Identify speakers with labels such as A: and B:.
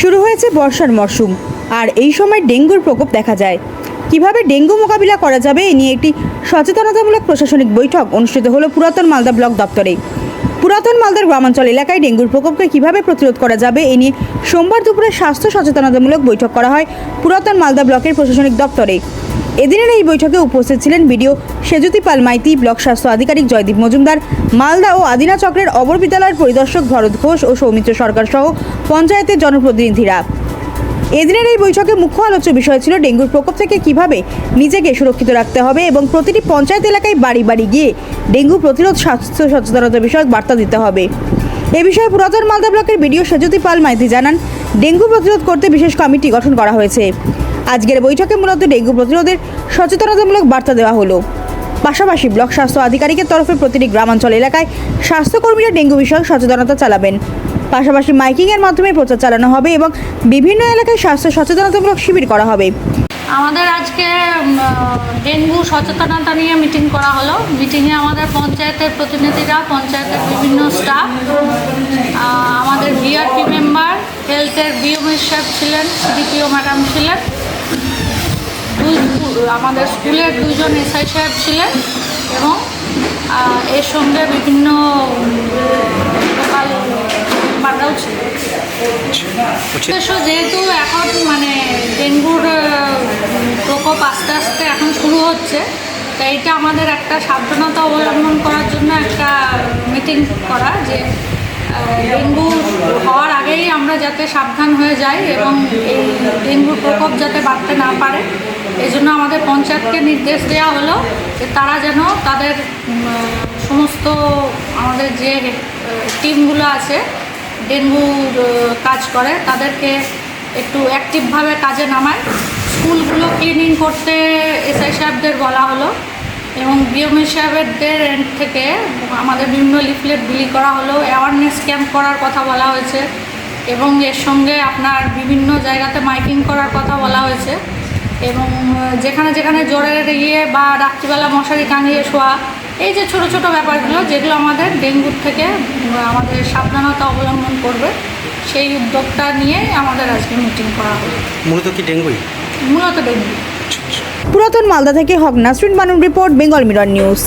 A: শুরু হয়েছে বর্ষার মরশুম। আর এই সময় ডেঙ্গুর প্রকোপ দেখা যায়। কীভাবে ডেঙ্গু মোকাবিলা করা যাবে এ নিয়ে একটি সচেতনতামূলক প্রশাসনিক বৈঠক অনুষ্ঠিত হলো পুরাতন মালদা ব্লক দপ্তরে। পুরাতন মালদার গ্রামাঞ্চল এলাকায় ডেঙ্গুর প্রকোপকে কীভাবে প্রতিরোধ করা যাবে এ নিয়ে সোমবার দুপুরে স্বাস্থ্য সচেতনতামূলক বৈঠক করা হয় পুরাতন মালদা ব্লকের প্রশাসনিক দপ্তরে। এদিনের এই বৈঠকে উপস্থিত ছিলেন বিডিও সেজুতি পাল মাইতি, ব্লক স্বাস্থ্য আধিকারিক জয়দীপ মজুমদার, মালদা ও আদিনা চক্রের অবর বিদ্যালয়ের পরিদর্শক ভরত ঘোষ ও সৌমিত্র সরকার সহ পঞ্চায়েতের জনপ্রতিনিধিরা। এদিনের এই বৈঠকে মুখ্য আলোচ্য বিষয় ছিল ডেঙ্গুর প্রকোপ থেকে কীভাবে নিজেকে সুরক্ষিত রাখতে হবে এবং প্রতিটি পঞ্চায়েত এলাকায় বাড়ি বাড়ি গিয়ে ডেঙ্গু প্রতিরোধ, স্বাস্থ্য সচেতনতা বিষয়ক বার্তা দিতে হবে। এ বিষয়ে পুরাতন মালদা ব্লকের বিডিও সেজুতি পাল মাইতি জানান, ডেঙ্গু প্রতিরোধ করতে বিশেষ কমিটি গঠন করা হয়েছে। আজকের বৈঠকে মূলত ডেঙ্গু প্রতিরোধের সচেতনতামূলক বার্তা দেওয়া হলো। পাশাপাশি ব্লক স্বাস্থ্য আধিকারিকের তরফে প্রতিটি গ্রামাঞ্চল এলাকায় স্বাস্থ্যকর্মীরা ডেঙ্গু বিষয়ক সচেতনতা চালাবেন। পাশাপাশি মাইকিংয়ের মাধ্যমে প্রচার চালানো হবে এবং বিভিন্ন এলাকায় স্বাস্থ্য সচেতনতামূলক শিবির করা হবে।
B: আমাদের আজকে ডেঙ্গু সচেতনতা নিয়ে মিটিং করা হলো। মিটিংয়ে আমাদের পঞ্চায়েতের প্রতিনিধিরা, পঞ্চায়েতের বিভিন্ন স্টাফ আমাদের বিআরপি মেম্বার, হেলথের বিওমের সাহেব ছিলেন সিডিপিও ম্যাডাম ছিলেন। আমাদের স্কুলের দুজন এসআই সাহেব ছিলেন এবং এর সঙ্গে বিভিন্ন যেহেতু এখন মানে ডেঙ্গুর প্রকোপ আস্তে আস্তে এখন শুরু হচ্ছে, তো এইটা আমাদের একটা সাবধানতা অবলম্বন করার জন্য একটা মিটিং করা যে ডেঙ্গু হওয়ার আমরা যাতে সাবধান হয়ে যাই এবং এই ডেঙ্গুর প্রকোপ যাতে বাড়তে না পারে এই জন্য আমাদের পঞ্চায়েতকে নির্দেশ দেওয়া হলো যে তারা যেন তাদের সমস্ত আমাদের যে টিমগুলো আছে ডেঙ্গুর কাজ করে, তাদেরকে একটু অ্যাক্টিভভাবে কাজে নামায়। স্কুলগুলো ক্লিনিং করতে এসআই সাহেবদের বলা হলো এবং বিএমএ সাহেবদের এন্ড থেকে আমাদের বিভিন্ন লিফলেট বিলি করা হলো। অ্যাওয়ারনেস ক্যাম্প করার কথা বলা হয়েছে। এবং এর সঙ্গে আপনার বিভিন্ন জায়গাতে মাইকিং করার কথা বলা হয়েছে। এবং যেখানে যেখানে জ্বরের ইয়ে বা রাত্রিবেলা মশারি টাঙিয়ে শোয়া এই যে ছোট ছোট ব্যাপারগুলো যেগুলো আমাদের ডেঙ্গুর থেকে আমাদের সাবধানতা অবলম্বন করবে সেই উদ্যোগটা নিয়ে আমাদের আজকে মিটিং করা হলো।
C: মূলত কি ডেঙ্গুই?
B: মূলত ডেঙ্গু।
A: পুরাতন মালদা থেকে হক নাসরিন বানুর রিপোর্ট বেঙ্গল মিরর নিউজ।